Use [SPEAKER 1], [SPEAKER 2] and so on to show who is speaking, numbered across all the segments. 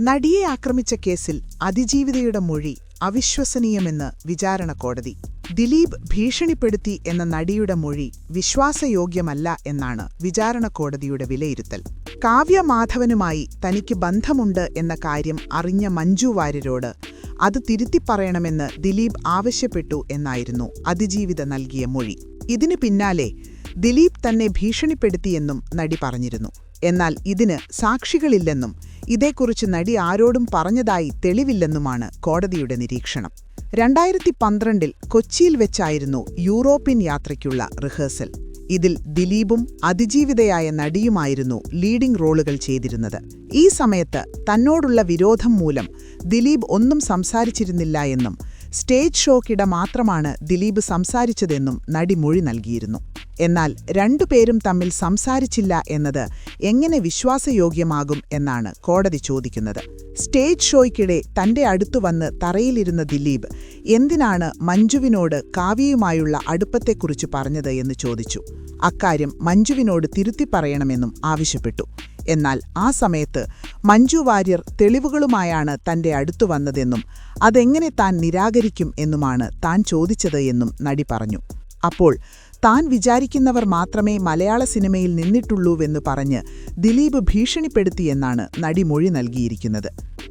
[SPEAKER 1] നടിയെ ആക്രമിച്ച കേസിൽ അതിജീവിതയുടെ മൊഴി അവിശ്വസനീയമെന്ന് വിചാരണ കോടതി. ദിലീപ് ഭീഷണിപ്പെടുത്തി എന്ന നടിയുടെ മൊഴി വിശ്വാസയോഗ്യമല്ല എന്നാണ് വിചാരണ കോടതിയുടെ വിലയിരുത്തൽ. കാവ്യ മാധവനുമായി തനിക്ക് ബന്ധമുണ്ട് എന്ന കാര്യം അറിഞ്ഞ മഞ്ജു വാര്യരോട് അത് തിരുത്തിപ്പറയണമെന്ന് ദിലീപ് ആവശ്യപ്പെട്ടു എന്നായിരുന്നു അതിജീവിത നൽകിയ മൊഴി. ഇതിനു പിന്നാലെ ദിലീപ് തന്നെ ഭീഷണിപ്പെടുത്തിയെന്നും നടി പറഞ്ഞിരുന്നു. എന്നാൽ ഇതിന് സാക്ഷികളില്ലെന്നും ഇതേക്കുറിച്ച് നടി ആരോടും പറഞ്ഞതായി തെളിവില്ലെന്നുമാണ് കോടതിയുടെ നിരീക്ഷണം. രണ്ടായിരത്തി പന്ത്രണ്ടിൽ കൊച്ചിയിൽ വെച്ചായിരുന്നു യൂറോപ്യൻ യാത്രയ്ക്കുള്ള റിഹേഴ്സൽ. ഇതിൽ ദിലീപും അതിജീവിതയായ നടിയുമായിരുന്നു ലീഡിംഗ് റോളുകൾ ചെയ്തിരുന്നത്. ഈ സമയത്ത് തന്നോടുള്ള വിരോധം മൂലം ദിലീപ് ഒന്നും സംസാരിച്ചിരുന്നില്ല എന്നും സ്റ്റേജ് ഷോക്കിട മാത്രമാണ് ദിലീപ് സംസാരിച്ചതെന്നും നടി മൊഴി നൽകിയിരുന്നു. എന്നാൽ രണ്ടുപേരും തമ്മിൽ സംസാരിച്ചില്ല എന്നത് എങ്ങനെ വിശ്വാസയോഗ്യമാകും എന്നാണ് കോടതി ചോദിക്കുന്നത്. സ്റ്റേജ് ഷോയ്ക്കിടെ തന്റെ അടുത്തു വന്ന് തറയിലിരുന്ന ദിലീപ് എന്തിനാണ് മഞ്ജുവിനോട് കാവ്യയുമായുള്ള അടുപ്പത്തെക്കുറിച്ച് പറഞ്ഞത്? എന്ന് ചോദിച്ചു. അക്കാര്യം മഞ്ജുവിനോട് തിരുത്തി പറയണമെന്നും ആവശ്യപ്പെട്ടു. എന്നാൽ ആ സമയത്ത് മഞ്ജു വാര്യർ തെളിവുകളുമായാണ് തന്റെ അടുത്തു വന്നതെന്നും അതെങ്ങനെ താൻ നിരാകരിക്കും എന്നുമാണ് താൻ ചോദിച്ചത് എന്നും നടി പറഞ്ഞു. അപ്പോൾ താൻ വിചാരിക്കുന്നവർ മാത്രമേ മലയാള സിനിമയിൽ നിന്നിട്ടുള്ളൂവെന്ന് പറഞ്ഞ് ദിലീപ് ഭീഷണിപ്പെടുത്തിയെന്നാണ് നടി മൊഴി നൽകിയിരിക്കുന്നത്.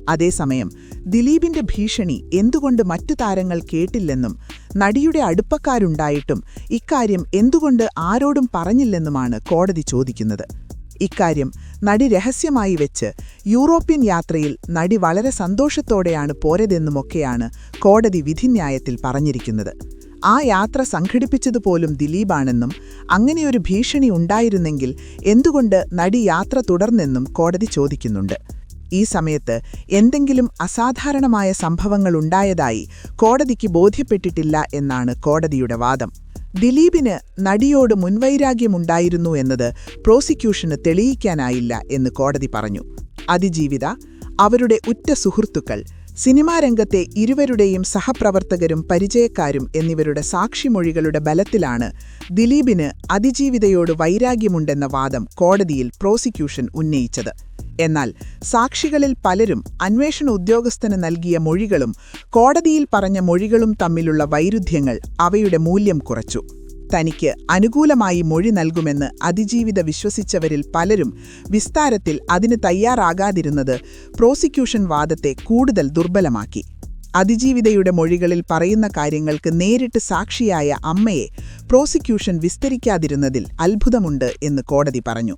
[SPEAKER 1] അതേസമയം ദിലീപിന്റെ ഭീഷണി എന്തുകൊണ്ട് മറ്റു താരങ്ങൾ കേട്ടില്ലെന്നും നടിയുടെ അടുപ്പക്കാരുണ്ടായിട്ടും ഇക്കാര്യം എന്തുകൊണ്ട് ആരോടും പറഞ്ഞില്ലെന്നുമാണ് കോടതി ചോദിക്കുന്നത്. ഇക്കാര്യം നടി രഹസ്യമായി വെച്ച് യൂറോപ്യൻ യാത്രയിൽ നടി വളരെ സന്തോഷത്തോടെയാണ് പോരതെന്നുമൊക്കെയാണ് കോടതി വിധിന്യായത്തിൽ പറഞ്ഞിരിക്കുന്നത്. ആ യാത്ര സംഘടിപ്പിച്ചതുപോലും ദിലീപാണെന്നും അങ്ങനെയൊരു ഭീഷണി ഉണ്ടായിരുന്നെങ്കിൽ എന്തുകൊണ്ട് നടി യാത്ര തുടർന്നെന്നും കോടതി ചോദിക്കുന്നുണ്ട്. ഈ സമയത്ത് എന്തെങ്കിലും അസാധാരണമായ സംഭവങ്ങളുണ്ടായതായി കോടതിക്ക് ബോധ്യപ്പെട്ടിട്ടില്ല എന്നാണ് കോടതിയുടെ വാദം. ദിലീപിന് നടിയോട് മുൻവൈരാഗ്യമുണ്ടായിരുന്നു എന്നത് പ്രോസിക്യൂഷന് തെളിയിക്കാനായില്ല എന്ന് കോടതി പറഞ്ഞു. അതിജീവിത അവരുടെ ഉറ്റ സുഹൃത്തുക്കൾ സിനിമാ രംഗത്തെ ഇരുവരുടെയും സഹപ്രവർത്തകരും പരിചയക്കാരും എന്നിവരുടെ സാക്ഷിമൊഴികളുടെ ബലത്തിലാണ് ദിലീപിന് അതിജീവിതയോട് വൈരാഗ്യമുണ്ടെന്ന വാദം കോടതിയിൽ പ്രോസിക്യൂഷൻ ഉന്നയിച്ചത്. എന്നാൽ സാക്ഷികളിൽ പലരും അന്വേഷണ ഉദ്യോഗസ്ഥന് നൽകിയ മൊഴികളും കോടതിയിൽ പറഞ്ഞ മൊഴികളും തമ്മിലുള്ള വൈരുദ്ധ്യങ്ങൾ അവയുടെ മൂല്യം കുറച്ചു. തനിക്ക് അനുകൂലമായി മൊഴി നൽകുമെന്ന് അതിജീവിത വിശ്വസിച്ചവരിൽ പലരും വിസ്താരത്തിൽ അതിന് തയ്യാറാകാതിരുന്നത് പ്രോസിക്യൂഷൻ വാദത്തെ കൂടുതൽ ദുർബലമാക്കി. അതിജീവിതയുടെ മൊഴികളിൽ പറയുന്ന കാര്യങ്ങൾക്ക് നേരിട്ട് സാക്ഷിയായ അമ്മയെ പ്രോസിക്യൂഷൻ വിസ്തരിക്കാതിരുന്നതിൽ അത്ഭുതമുണ്ട് എന്ന് കോടതി പറഞ്ഞു.